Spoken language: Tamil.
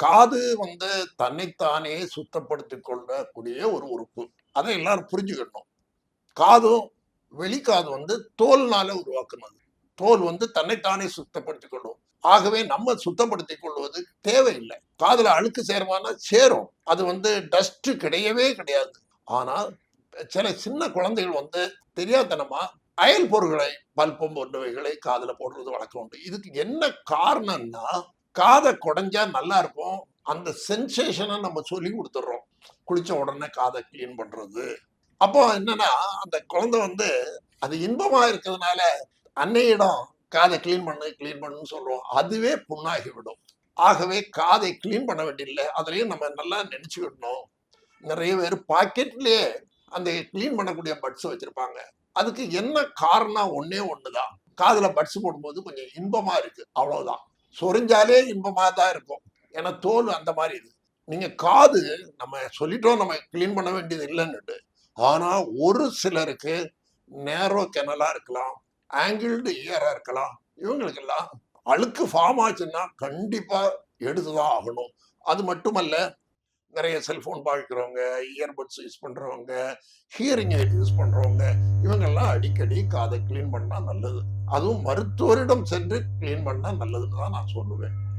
காது வந்து தன்னைத்தானே சுத்தப்படுத்திக் கொள்ளக்கூடிய ஒரு உறுப்பு. அதை எல்லாரும் புரிஞ்சுக்கணும். காதும் வெளிக்காது வந்து தோல்னால உருவாக்குனது. தோல் வந்து தன்னைத்தானே சுத்தப்படுத்தி கொள்ளும். ஆகவே நம்ம சுத்தப்படுத்தி கொள்வது தேவையில்லை. காதுல அழுக்கு சேருமானா சேரும். அது வந்து டஸ்ட் கிடையவே கிடையாது. ஆனால் சில சின்ன குழந்தைகள் வந்து தெரியாதனமா அயல் பொருட்களை பல்பம் போன்றவைகளை காதில் போடுறது வழக்கம் உண்டு. இதுக்கு என்ன காரணம்னா காதை குடைஞ்சா நல்லா இருக்கும். அந்த சென்சேஷனை நம்ம சொல்லி கொடுத்துட்றோம். குளிச்ச உடனே காதை க்ளீன் பண்றது. அப்போ என்னன்னா அந்த குழந்தை வந்து அது இன்பமா இருக்கிறதுனால அன்னையிடம் காதை க்ளீன் பண்ணு க்ளீன் பண்ணுன்னு சொல்றோம். அதுவே புண்ணாகி விடும். ஆகவே காதை க்ளீன் பண்ண வேண்டியதில்லை. அதுலயும் நம்ம நல்லா நினைச்சுக்கிடணும் நிறைய பேர் பாக்கெட்லயே அந்த க்ளீன் பண்ணக்கூடிய பட்ஸ் வச்சிருப்பாங்க. அதுக்கு என்ன காரணம்? ஒண்ணே ஒண்ணுதான். காதுல பட்ஸ் போடும்போது கொஞ்சம் இன்பமா இருக்கு. அவ்வளவுதான். சொரிஞ்சாலே இன்பமாக தான் இருக்கும். ஏன்னா தோல் அந்த மாதிரி இது. நீங்கள் காது நம்ம சொல்லிட்டோம் நம்ம க்ளீன் பண்ண வேண்டியது இல்லைன்னுட்டு. ஆனால் ஒரு சிலருக்கு நேரோ கெனலாக இருக்கலாம் ஆங்கிள்டு இயராக இருக்கலாம் இவங்களுக்கெல்லாம் அழுக்கு ஃபார்ம் ஆச்சுன்னா கண்டிப்பாக எடுத்து தான் ஆகணும். அது மட்டுமல்ல நிறைய செல்போன் பார்க்கிறவங்க இயர்பட்ஸ் யூஸ் பண்றவங்க ஹியரிங் எய்ட் யூஸ் பண்றவங்க இவங்கெல்லாம் அடிக்கடி காதை க்ளீன் பண்ணா நல்லது. அதுவும் மருத்துவரிடம் சென்று க்ளீன் பண்ணா நல்லதுன்னு தான் நான் சொல்லுவேன்.